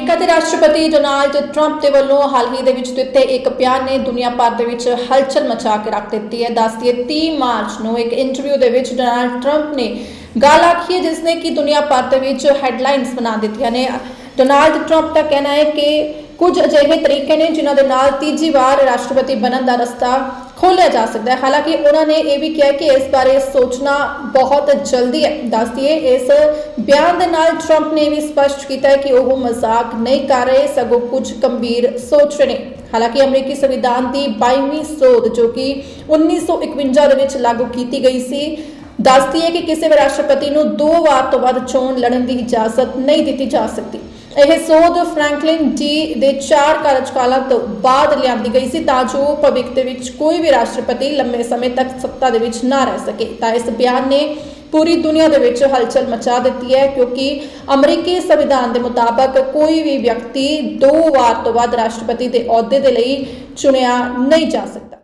America ਦੇ ਰਾਸ਼ਟਰਪਤੀ Donald Trump ਦੇ ਵੱਲੋਂ ਹਾਲ ਹੀ ਦੇ ਵਿੱਚ ਦਿੱਤੇ ਇੱਕ ਬਿਆਨ ਨੇ ਦੁਨੀਆ ਭਰ ਦੇ ਵਿੱਚ ਹਲਚਲ ਮਚਾ ਕੇ ਰੱਖ ਦਿੱਤੀ ਹੈ। ਦੱਸਦੀਏ 30 ਮਾਰਚ ਨੂੰ ਇੱਕ ਇੰਟਰਵਿਊ ਦੇ ਵਿੱਚ ਡੋਨਾਲਡ ਟਰੰਪ ਨੇ ਗੱਲ ਆਖੀ ਹੈ, ਜਿਸ ਨੇ ਕਿ ਦੁਨੀਆ ਭਰ ਦੇ ਵਿੱਚ ਹੈਡਲਾਈਨਸ ਬਣਾ ਦਿੱਤੀਆਂ ਨੇ। ਡੋਨਾਲਡ ਟਰੰਪ ਦਾ ਕਹਿਣਾ ਹੈ ਕਿ ਕੁਝ ਅਜਿਹੇ ਤਰੀਕੇ ਨੇ ਜਿਨ੍ਹਾਂ ਦੇ ਨਾਲ ਤੀਜੀ ਵਾਰ ਰਾਸ਼ਟਰਪਤੀ ਬਣਨ ਦਾ ਰਸਤਾ ਖੋਲ੍ਹਿਆ ਜਾ ਸਕਦਾ ਹੈ। ਹਾਲਾਂਕਿ ਉਹਨਾਂ ਨੇ ਇਹ ਵੀ ਕਿਹਾ ਕਿ ਇਸ ਬਾਰੇ ਸੋਚਣਾ ਬਹੁਤ ਜਲਦੀ ਹੈ। ਦੱਸਦੀਏ ਇਸ ਬਿਆਨ ਦੇ ਨਾਲ ਟਰੰਪ ਨੇ ਵੀ ਸਪਸ਼ਟ ਕੀਤਾ ਹੈ ਕਿ ਉਹ ਮਜ਼ਾਕ ਨਹੀਂ ਕਰ ਰਹੇ, ਸਗੋਂ ਕੁਝ ਗੰਭੀਰ ਸੋਚ ਰਹੇ ਨੇ। ਹਾਲਾਂਕਿ ਅਮਰੀਕੀ ਸੰਵਿਧਾਨ ਦੀ 22ਵੀਂ ਸੋਧ ਜੋ ਕਿ 1951 ਦੇ ਵਿੱਚ ਲਾਗੂ ਕੀਤੀ ਗਈ ਸੀ ਦੱਸਦੀ ਹੈ ਕਿ ਕਿਸੇ ਵੀ ਰਾਸ਼ਟਰਪਤੀ ਨੂੰ ਦੋ ਵਾਰ ਤੋਂ ਵੱਧ ਚੋਣ ਲੜਨ ਦੀ ਇਜਾਜ਼ਤ ਨਹੀਂ ਦਿੱਤੀ ਜਾ ਸਕਦੀ। ਇਹ ਸੋਧ ਫ੍ਰੈਂਕਲਿਨ ਡੀ ਦੇ ਚਾਰ ਕਾਰਜਕਾਲਾਂ ਤੋਂ ਬਾਅਦ ਲਿਆਂਦੀ ਗਈ ਸੀ ਤਾਂ ਜੋ ਭਵਿੱਖ ਦੇ ਵਿੱਚ ਕੋਈ ਵੀ ਰਾਸ਼ਟਰਪਤੀ ਲੰਮੇ ਸਮੇਂ ਤੱਕ ਸੱਤਾ ਦੇ ਵਿੱਚ ਨਾ ਰਹਿ ਸਕੇ। ਤਾਂ ਇਸ ਬਿਆਨ ਨੇ ਪੂਰੀ ਦੁਨੀਆ ਦੇ ਵਿੱਚ ਹਲਚਲ ਮਚਾ ਦਿੱਤੀ ਹੈ ਕਿਉਂਕਿ ਅਮਰੀਕੀ ਸੰਵਿਧਾਨ ਦੇ ਮੁਤਾਬਕ ਕੋਈ ਵੀ ਵਿਅਕਤੀ ਦੋ ਵਾਰ ਤੋਂ ਵੱਧ ਰਾਸ਼ਟਰਪਤੀ ਦੇ ਅਹੁਦੇ ਦੇ ਲਈ ਚੁਣਿਆ ਨਹੀਂ ਜਾ ਸਕਦਾ।